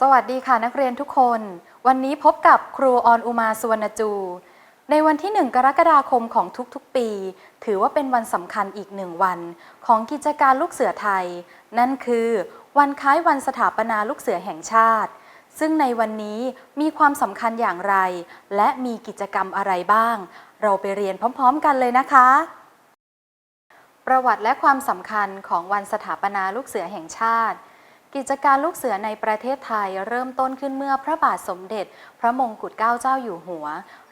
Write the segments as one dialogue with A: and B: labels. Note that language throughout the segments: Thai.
A: สวัสดีค่ะนักเรียนทุกคน วันนี้พบกับครูออนอุมาสุวรรณจู ในวันที่ 1 กรกฎาคมของทุกๆปี ถือว่าเป็นวันสำคัญอีกหนึ่งวัน ของกิจการลูกเสือไทย นั่นคือ วันคล้ายวันสถาปนาลูกเสือแห่งชาติ ซึ่งในวันนี้มีความสำคัญอย่างไร และมีกิจกรรมอะไรบ้าง เราไปเรียนพร้อม ๆ กันเลยนะคะ ประวัติและความสำคัญของวันสถาปนาลูกเสือแห่งชาติ กิจการลูกเสือในประเทศไทยเริ่มต้นขึ้นเมื่อพระบาทสมเด็จ พระมงกุฎเกล้าเจ้าอยู่หัว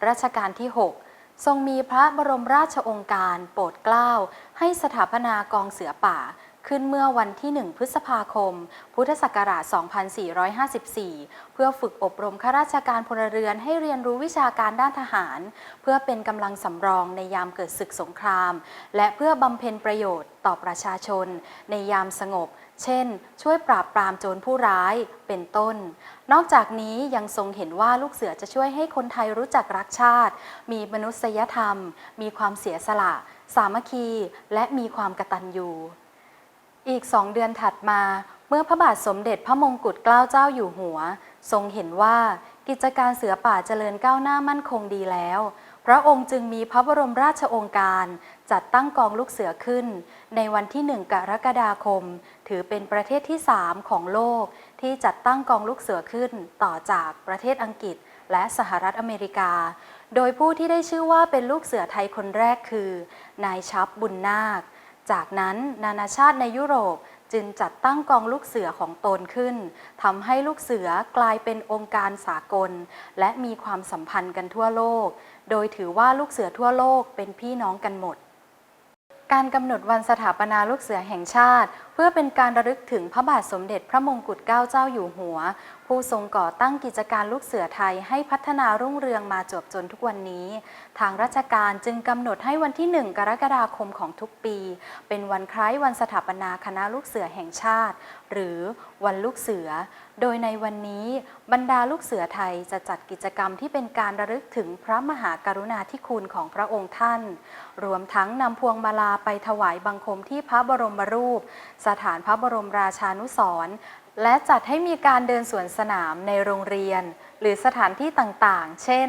A: รัชกาลที่ 6 ทรงมีพระบรมราชองค์การโปรดเกล้า ให้สถาปนากองเสือป่า ขึ้นเมื่อวันที่ 1 พฤษภาคม พุทธศักราช 2454 เพื่อฝึกอบรมข้าราชการพลเรือนให้เรียนรู้วิชาการด้านทหาร เพื่อเป็นกำลังสำรองในยามเกิดศึกสงคราม และเพื่อบำเพ็ญประโยชน์ต่อประชาชน ในยามสงบ เช่น ช่วยปราบปรามโจรผู้ร้ายเป็นต้น นอกจากนี้ยังทรงเห็นว่าลูกเสือจะช่วยให้คนไทยรู้จักรักชาติ มีมนุษยธรรม มีความเสียสละ สามัคคี และมีความกตัญญูอีกสองเดือนถัดมา เมื่อพระบาทสมเด็จพระมงกุฎเกล้าเจ้าอยู่หัว ทรงเห็นว่ากิจการเสือป่าเจริญก้าวหน้ามั่นคงดีแล้ว พระองค์จึงมีพระบรมราชองค์การ จัดตั้งกองลูกเสือขึ้น ในวันที่ 1 กรกฎาคม ถือเป็นประเทศที่ 3 ของโลกที่จัดตั้งกองลูกเสือขึ้น ต่อจากประเทศอังกฤษ และสหรัฐอเมริกา โดยผู้ที่ได้ชื่อว่าเป็นลูกเสือไทยคนแรกคือ นายชับบุญนาค จากนั้นนานาชาติในยุโรป จึงจัดตั้งกองลูกเสือของตนขึ้นทำให้ลูกเสือกลายเป็นองค์การสากล และมีความสัมพันธ์กันทั่วโลก โดยถือว่าลูกเสือทั่วโลกเป็นพี่น้องกันหมด การกำหนดวันสถาปนาลูกเสือแห่งชาติ เพื่อเป็นการระลึกถึงพระบาทสมเด็จพระมงกุฎเกล้าเจ้าอยู่หัว ผู้ทรงก่อตั้งกิจการลูกเสือไทยให้พัฒนารุ่งเรืองมาจวบจนทุกวันนี้ ทางราชการจึงกำหนดให้วันที่ 1 กรกฎาคมของทุกปี เป็นวันคล้ายวันสถาปนาคณะลูกเสือแห่งชาติ หรือวันลูกเสือ โดยในวันนี้บรรดาลูกเสือไทยจะจัดกิจกรรมที่เป็นการระลึกถึงพระมหากรุณาธิคุณของพระองค์ท่าน รวมทั้งนำพวงมาลาไปถวายบังคมที่พระบรมรูปสถานพระบรมราชานุสรณ์และจัดให้มีการเดินสวนสนามในโรงเรียน หรือสถานที่ต่างๆ เช่น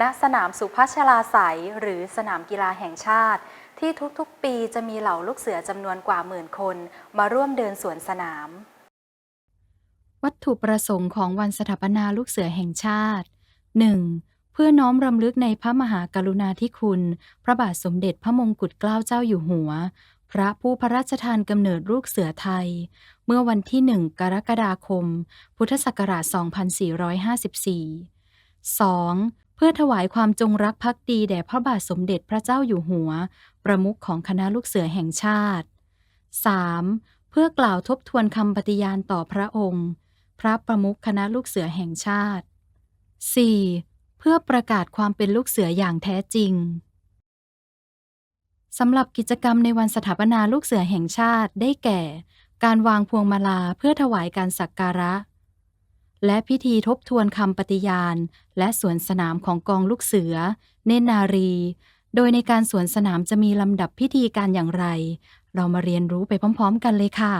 A: ณ สนามสุพัชลาไสยหรือสนามกีฬาแห่งชาติ ที่ทุกๆ ปีจะมีเหล่าลูกเสือจำนวนกว่าหมื่นคน มาร่วมเดินสวนสนาม วัตถุประสงค์ของวันสถาปนาลูกเสือแห่งชาติ 1. เพื่อน้อมรำลึกในพระมหากรุณาธิคุณ พระบาทสมเด็จพระมงกุฎเกล้าเจ้าอยู่หัว พระผู้พระราชทานกำเนิดลูกเสือไทย เมื่อวันที่1กรกฎาคม พุทธศักราช 2454 2. เพื่อถวายความจงรักภักดีแด่พระบาทสมเด็จพระเจ้าอยู่หัว ประมุขของคณะลูกเสือแห่งชาติ 3. เพื่อกล่าวทบทวนคำปฏิญาณต่อพระองค์ พระประมุขคณะลูกเสือแห่งชาติ 4. เพื่อประกาศความเป็นลูกเสืออย่างแท้จริง สำหรับกิจกรรมในวันสถาปนาลูกเสือแห่งชาติได้แก่ การวางพวงมาลาเพื่อถวายการสักการะ และพิธีทบทวนคำปฏิญาณ และสวนสนามของกองลูกเสือ เนนารี โดยในการสวนสนามจะมีลำดับพิธีการอย่างไร เรามาเรียนรู้ไปพร้อม ๆ กันเลยค่ะ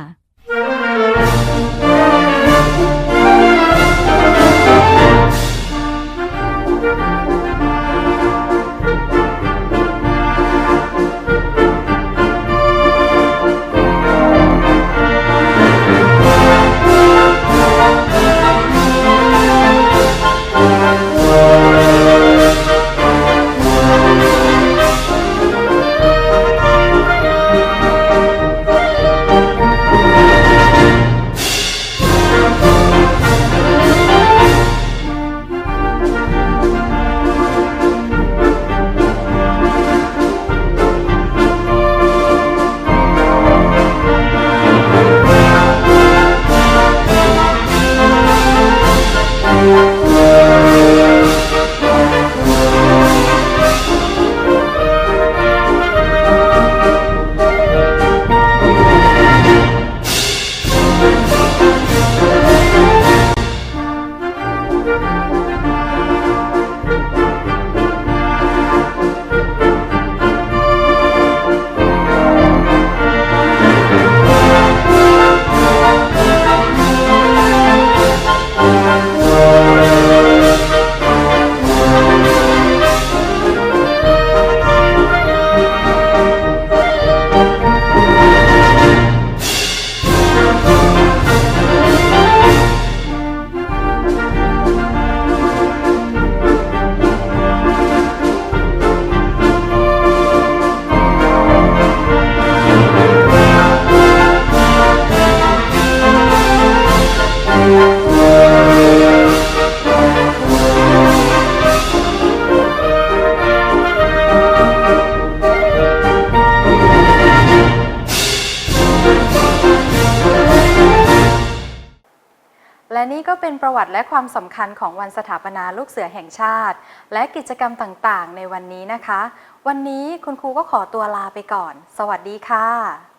B: Thank you.
A: และนี้ก็เป็นประวัติและความสำคัญของวันสถาปนาลูกเสือแห่งชาติ และกิจกรรมต่างๆ ในวันนี้นะคะ วันนี้คุณครูก็ขอตัวลาไปก่อน สวัสดีค่ะ